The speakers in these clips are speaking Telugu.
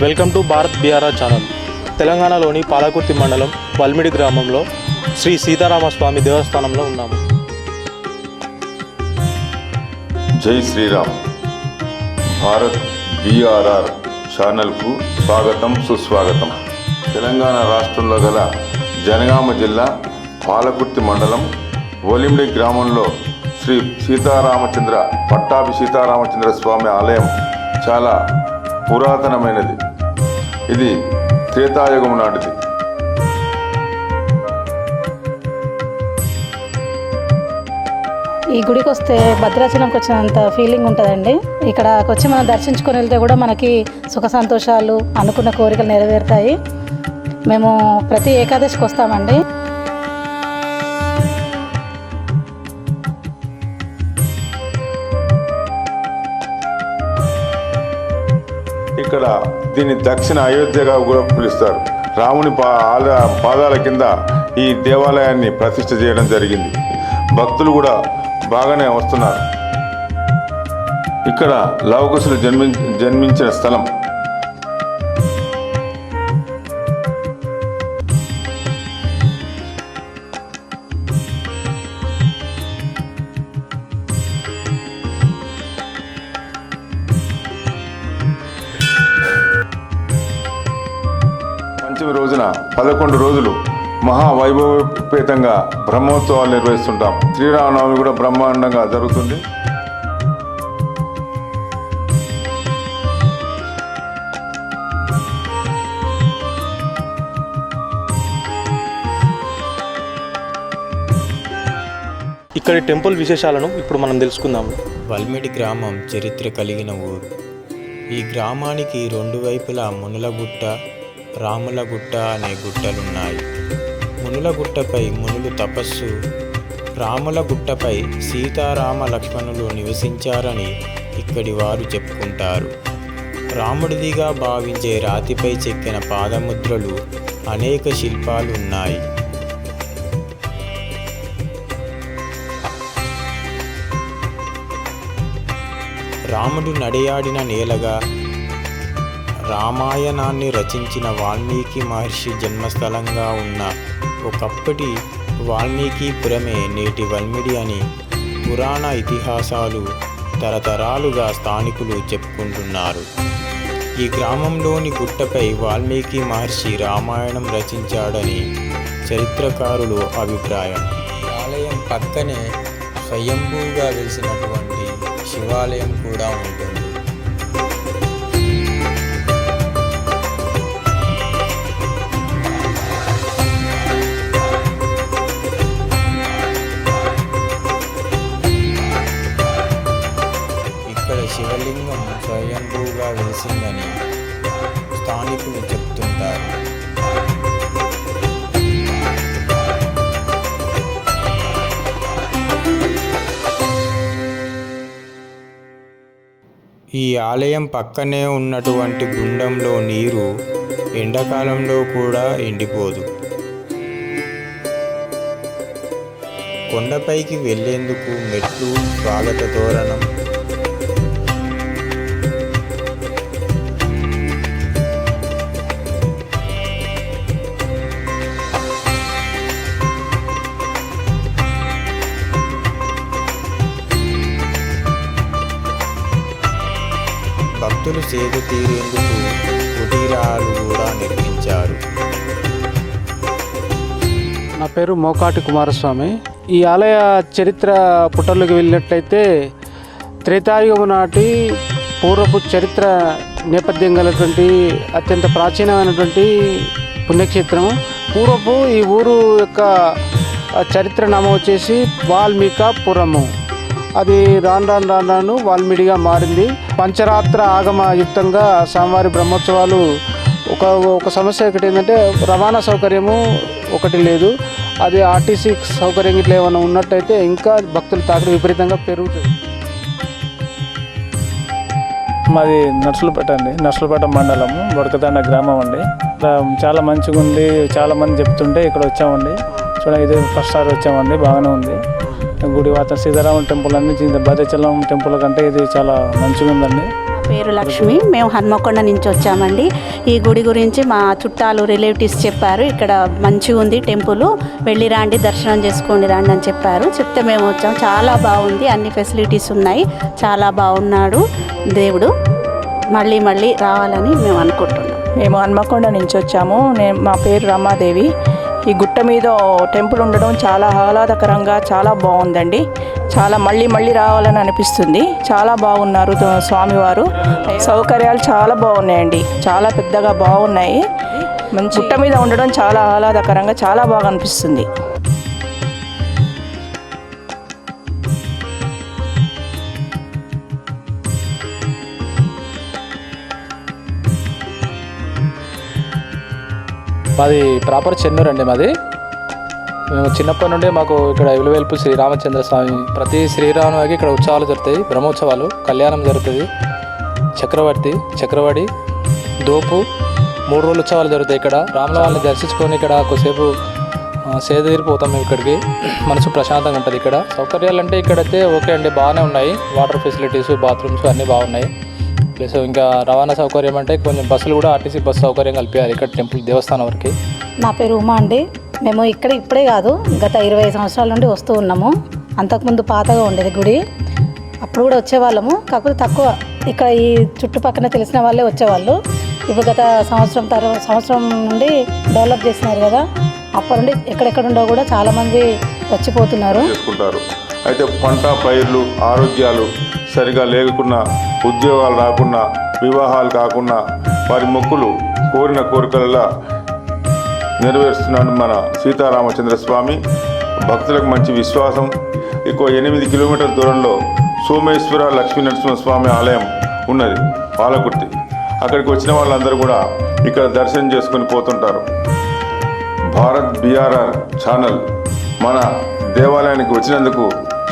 Welcome to Bharat BRR channel. తెలంగాణలోని పాలకుర్తి మండలం బల్మిడి గ్రామంలో శ్రీ సీతారామస్వామి దేవస్థానంలో ఉన్నాము. జై శ్రీరామ్. భారత్ బిఆర్ఆర్ ఛానల్కు స్వాగతం సుస్వాగతం. తెలంగాణ రాష్ట్రంలో గల జనగామ జిల్లా పాలకుర్తి మండలం ఒలిమిడి గ్రామంలో శ్రీ సీతారామచంద్ర పట్టాభి సీతారామచంద్ర స్వామి ఆలయం చాలా పురాతనమైనది. ఇది త్రేతాయుగం నాటిది. ఈ గుడికి వస్తే భద్రాచలంకి వచ్చినంత ఫీలింగ్ ఉంటుందండి. ఇక్కడకి వచ్చి మనం దర్శించుకొని వెళ్తే కూడా మనకి సుఖ సంతోషాలు అనుకున్న కోరికలు నెరవేరుతాయి. మేము ప్రతి ఏకాదశికి వస్తామండి. ఇక్కడ దీన్ని దక్షిణ అయోధ్యగా కూడా పిలుస్తారు. రాముని పాదాల కింద ఈ దేవాలయాన్ని ప్రతిష్ఠ చేయడం జరిగింది. భక్తులు కూడా బాగానే వస్తున్నారు. ఇక్కడ లవకుశులు జన్మి జన్మించిన స్థలం. పంచమి రోజున పదకొండు రోజులు మహావైభవపేతంగా బ్రహ్మోత్సవాలు నిర్వహిస్తుంటాం. శ్రీరామనవమి కూడా బ్రహ్మాండంగా జరుగుతుంది. ఇక్కడి టెంపుల్ విశేషాలను ఇప్పుడు మనం తెలుసుకుందాము. వల్మిడి గ్రామం చరిత్ర కలిగిన ఊరు. ఈ గ్రామానికి రెండు వైపులా మునులగుట్ట రాములగుట్ట అనే గుట్టలున్నాయి. మునులగుట్టపై మునులు తపస్సు రాముల గుట్టపై సీతారామ లక్ష్మణులు నివసించారని ఇక్కడి వారు చెప్పుకుంటారు. రాముడిదిగా భావించే రాతిపై చెక్కిన పాదముద్రలు అనేక శిల్పాలు ఉన్నాయి రాముడు నడియాడిన నేలగా రామాయణాన్ని రచించిన వాల్మీకి మహర్షి జన్మస్థలంగా ఉన్న ఒకప్పటి వాల్మీకిపురమే నేటి వల్మిడి అని పురాణ ఇతిహాసాలు తరతరాలుగా స్థానికులు చెప్పుకుంటున్నారు. ఈ గ్రామంలోని గుట్టపై వాల్మీకి మహర్షి రామాయణం రచించాడని చరిత్రకారులు అభిప్రాయం. ఆలయం పక్కనే స్వయంభూగా వెలిసినటువంటి శివాలయం కూడా ఉంటుంది. ఈ ఆలయం పక్కనే ఉన్నటువంటి గుండంలో నీరు ఎండాకాలంలో కూడా ఎండిపోదు. కొండపైకి వెళ్ళేందుకు మెట్లు స్వాగత తోరణం భక్తులు సేద తీరేందుకు కుటీరాలు కూడా నిర్మించారు నా పేరు మోకాటి కుమారస్వామి. ఈ ఆలయ చరిత్ర పుటర్లకు వెళ్ళినట్లయితే త్రేతాయుగము నాటి పూర్వపు చరిత్ర నేపథ్యం గలటువంటి అత్యంత ప్రాచీనమైనటువంటి పుణ్యక్షేత్రము. పూర్వపు ఈ ఊరు యొక్క చరిత్ర నామం వచ్చేసి వాల్మీకాపురము. అది రాను రాను రాను రాను వాల్మీడిగా మారింది. పంచరాత్ర ఆగమ యుక్తంగా స్వామివారి బ్రహ్మోత్సవాలు ఒక ఒక సమస్య ఒకటి ఏంటంటే రవాణా సౌకర్యము ఒకటి లేదు. అది ఆర్టీసీ సౌకర్యం ఇట్లా ఏమైనా ఉన్నట్టయితే ఇంకా భక్తులు తాకిడి విపరీతంగా పెరుగుతుంది. మాది నర్సులపేట అండి. నర్సులపేట మండలము బొడకదండ గ్రామం అండి. చాలా మంచిగా ఉంది చాలా మంది చెప్తుంటే ఇక్కడ వచ్చామండి. చూడండి ఇది ఫస్ట్ సార్ వచ్చామండి బాగానే ఉంది. గుడి వాత సీతారామ టెంపుల్ అన్ని భద్రాచలం టెంపుల్ కంటే ఇది చాలా మంచిగా ఉందండి పేరు లక్ష్మి మేము హన్మకొండ నుంచి వచ్చామండి. ఈ గుడి గురించి మా చుట్టాలు రిలేటివ్స్ చెప్పారు. ఇక్కడ మంచిగా ఉంది టెంపుల్ వెళ్ళి రాండి దర్శనం చేసుకోండి రాండి అని చెప్పారు. చెప్తే మేము వచ్చాం. చాలా బాగుంది అన్ని ఫెసిలిటీస్ ఉన్నాయి. చాలా బాగున్నాడు దేవుడు. మళ్ళీ మళ్ళీ రావాలని మేము అనుకుంటున్నాం. మేము హన్మకొండ నుంచి వచ్చాము. నేను మా పేరు రమాదేవి. ఈ గుట్ట మీద టెంపుల్ ఉండడం చాలా ఆహ్లాదకరంగా చాలా బాగుందండి. చాలా మళ్ళీ మళ్ళీ రావాలని అనిపిస్తుంది. చాలా బాగున్నారు స్వామివారు. సౌకర్యాలు చాలా బాగున్నాయండి. చాలా పెద్దగా బాగున్నాయి. మంచి గుట్ట మీద ఉండడం చాలా ఆహ్లాదకరంగా చాలా బాగా అనిపిస్తుంది. మాది ప్రాపర్ చెన్నూరు అండి మాది. మేము చిన్నప్పటి నుండి మాకు ఇక్కడ ఇలువెల్పు శ్రీరామచంద్ర స్వామి ప్రతి శ్రీరామకి ఇక్కడ ఉత్సవాలు జరుగుతాయి. బ్రహ్మోత్సవాలు కళ్యాణం జరుగుతుంది. చక్రవర్తి చక్రవాడి దోపు మూడు రోజులు ఉత్సవాలు జరుగుతాయి ఇక్కడ. రామలవాళ్ళని దర్శించుకొని ఇక్కడ కొద్దిసేపు ఆ, సేద తీరిపోతాం మేము ఇక్కడికి. మనసు ప్రశాంతంగా ఉంటుంది ఇక్కడ. సౌకర్యాలు అంటే ఇక్కడైతే ఓకే అండి బాగానే ఉన్నాయి. వాటర్ ఫెసిలిటీస్ బాత్రూమ్స్ అన్నీ బాగున్నాయి. ప్లస్ ఇంకా రవాణా సౌకర్యం అంటే కొంచెం బస్సులు కూడా ఆర్టీసీ బస్సు సౌకర్యం కల్పించాలి. ఇక్కడ టెంపుల్ దేవస్థానం వరకు. నా పేరు ఉమా అండి. మేము ఇక్కడ ఇప్పుడే కాదు గత ఇరవై సంవత్సరాల నుండి వస్తూ ఉన్నాము. అంతకుముందు పాతగా ఉండేది గుడి. అప్పుడు కూడా వచ్చేవాళ్ళము. కాకపోతే తక్కువ. ఇక్కడ ఈ చుట్టుపక్కల తెలిసిన వాళ్ళే వచ్చేవాళ్ళు. ఇప్పుడు గత సంవత్సరం తర్వాత సంవత్సరం నుండి డెవలప్ చేసినారు కదా. అప్పటి నుండి ఎక్కడెక్కడ ఉండో కూడా చాలామంది వచ్చిపోతున్నారు. అయితే పంట పైర్లు ఆరోగ్యాలు సరిగా లేకున్నా ఉద్యోగాలు రాకున్నా వివాహాలు కాకుండా వారి మొక్కులు కోరిన కోరికలలో నెరవేరుస్తున్నాడు మన సీతారామచంద్ర స్వామి భక్తులకు మంచి విశ్వాసం. ఎక్కువ ఎనిమిది కిలోమీటర్ల దూరంలో సోమేశ్వర లక్ష్మీ నరసింహస్వామి ఆలయం ఉన్నది పాలకుర్తి. అక్కడికి వచ్చిన వాళ్ళందరూ కూడా ఇక్కడ దర్శనం చేసుకొని పోతుంటారు. భారత్ బిఆర్ఆర్ ఛానల్ మన దేవాలయానికి వచ్చినందుకు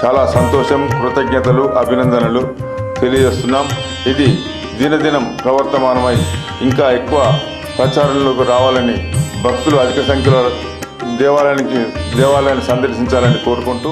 చాలా సంతోషం కృతజ్ఞతలు అభినందనలు తెలియజేస్తున్నాం. ఇది దినదినం ప్రవర్తమానమై ఇంకా ఎక్కువ ప్రచారంలోకి రావాలని భక్తులు అధిక సంఖ్యలో దేవాలయానికి దేవాలయాన్ని సందర్శించాలని కోరుకుంటూ